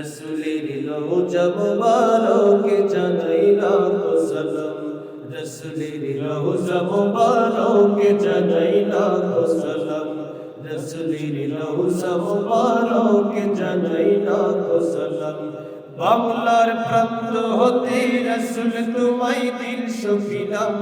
রসুলের রোজা মুবারকে জানাই লাখো সালাম রসুলের রোজা মুবারকে জানাই লাখো সালাম রসুলের রোজা মুবারকে জানাই লাখো সালাম বাংলার প্রান্ত হতে রসুল তোমায় দিল সফিলাম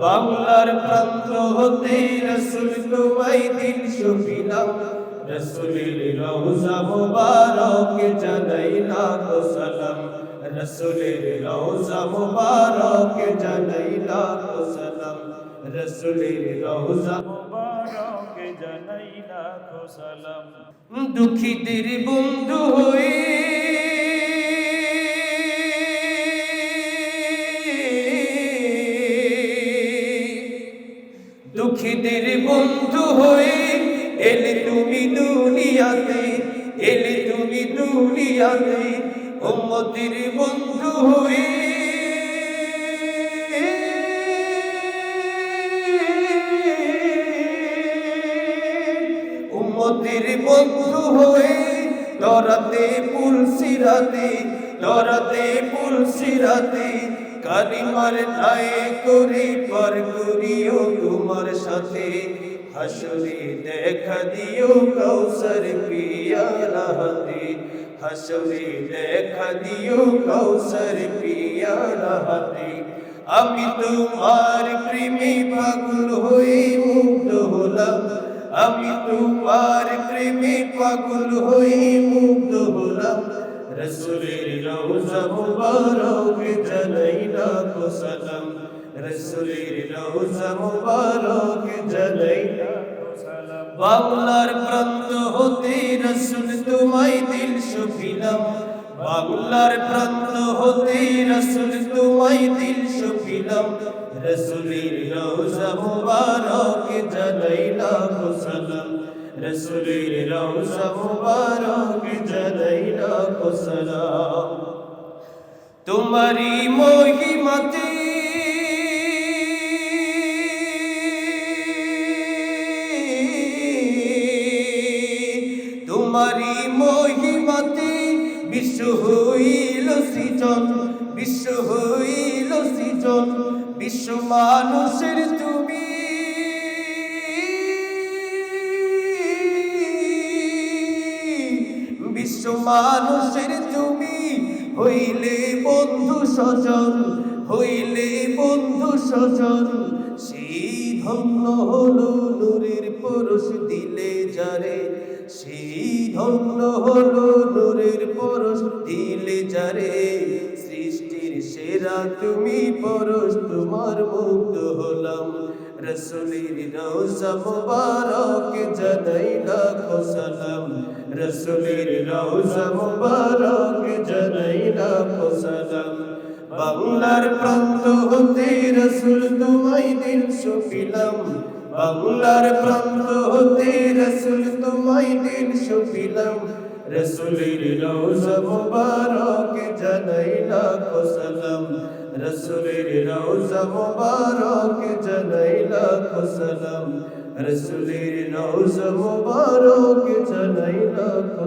বাংলার প্রান্ত হতে রসুল তোমায় দিল সফিলাম রসুলের রওজা মুবারক জানাই লাখো সালাম। রসুলের রওজা মুবারক জানাই লাখো সালাম। রসুলের রওজা মুবারক জানাই লাখো সালাম। দুঃখীদের বন্ধু হয়ে দুঃখীদের বন্ধু তুমি দুনিয়াতে, এলে তুমি দুনিয়াতে, উম্মতের বন্ধু হয়ে উম্মতের বন্ধু হয়ে দরাতে পুলসিরাতে দরাতে পুলসিরাতে কালিমার ঠায়ে করে পার করিও তোমার সাথে। হাসরে দেখা দিও কৌসর পিয়ারা হাতে হাসরে দেখা দিও কৌসর পিয়ারা হাতে আমি তোমার প্রেমে পাগল হয়ে মুগ্ধ হলাম। আমি তোমার প্রেমে পাগল হয়ে মুগ্ধ হলাম। রসুলের রওজা মুবারক জানাই লাখো সালাম। রসুলের রওজা মুবারক সালাম বাংলার প্রান্ত হতে রসুল তোমায় দিল সফিলাম। বাংলার প্রান্ত হতে রসুল তোমায় দিল সফিলাম। রসুলের রওজা মুবারক জানাই লাখো সালাম। রসুলের রওজা মুবারক তোমারি মহিমাতে হইল সৃজন, বিশ্ব হইল সৃজন, বিশ্ব মানুষের তুমি। বিশ্ব মানুষের তুমি, হইলে বন্ধু স্বজন হইলে বন্ধু স্বজন সেই ধন্য হলো নূরের পরশ দিলে যারে সেই ধন্য হলো নূরের পরশ, দিলে যারে সৃষ্টির সেরা তুমি পরশ, তোমার মুগ্ধ হলাম। রসুলের রওজা মুবারক জানাই লাখো সালাম। রসুলের রওজা মুবারক জানাই লাখো সালাম। বাংলার প্রান্ত হতে রসুল তোমায় দিল সফিলাম বাংলার প্রান্ত হতে রসুল তোমায় দিল সফিলাম রসুলের রওজা মুবারক জানাই লাখো সালাম রসুলের রওজা মুবারক জানাই লাখো রসুলের রওজা মুবারক জানাই লাখো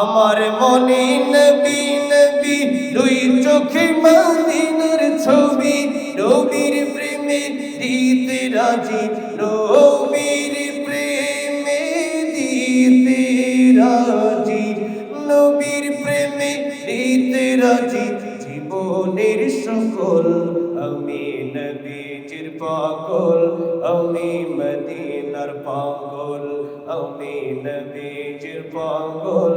আমার মনে নবী নবী, দুই চোখে মদিনার ছবি। রবির প্রেমে দিতে রাজি, রবির প্রেমে দিতে রাজি। নবীর প্রেমে দিতে রাজি, জীবনের সকল আমি নবীর পাগল, আমি মদিনার পাগল, আমি নবীর পাগল।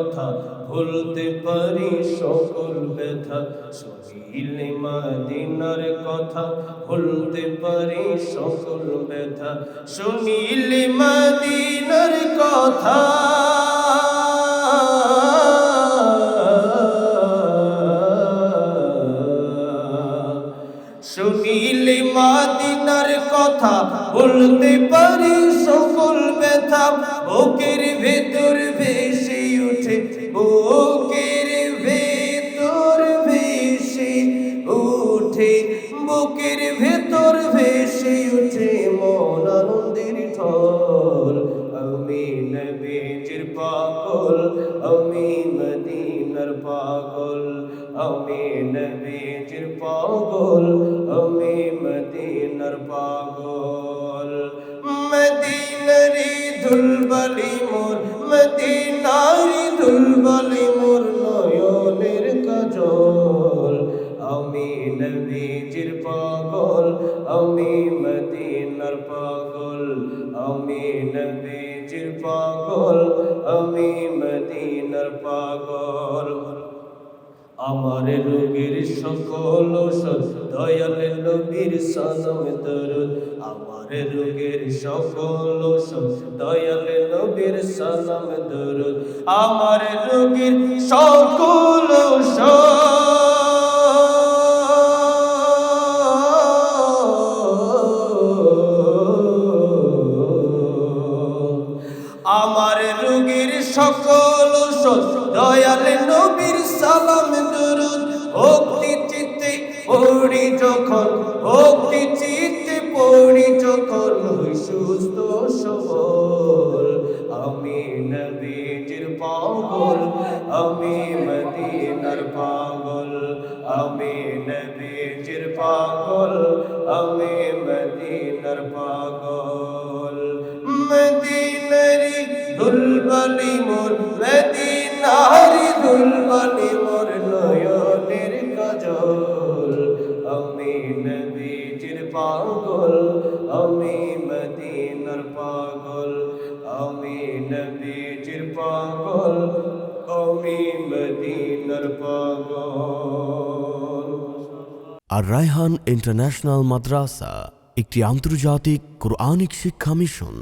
কথা ভুলতে পারি সকল ব্যথা। শুনিলে মদিনার কথা ভুলতে পারি সকল ব্যথা। শুনিলে মদিনার কথা শুনিলে মাদিনার কথা বলতে পারি সকল ব্যথা। বুকের ভেতর বুকের ভেতর ভেসে উঠে মন আনন্দের ঢল। আমি নবীজির পাগল, আমি মদিনার পাগল, আমি নবীজির পাগল, আমি মদিনার পাগল। মদিনারি দুলবলি মোর, মদিনারি দুলবলি রোগের সকল দয়াল নবীর সনম আমার রোগের সকল দয়াল নবীর সনম আমার রোগের সকল আমার রোগীর সকল দয়াল নবীর সালাম সুস্থ সবল। আমি নবীজির পাগল, আমি মদিনার পাগল। আমি নবীজির পাগল, আমি মদিনার পাগল। মদিনারি দুলবলি মোর, মদিনারি দুলবলি মদিনার পাগল, আমি নবীজির পাগল, আমি মদিনার পাগল। আর রায়হান ইন্টারন্যাশনাল মাদ্রাসা, একটি আন্তর্জাতিক কোরআনিক শিক্ষা মিশন।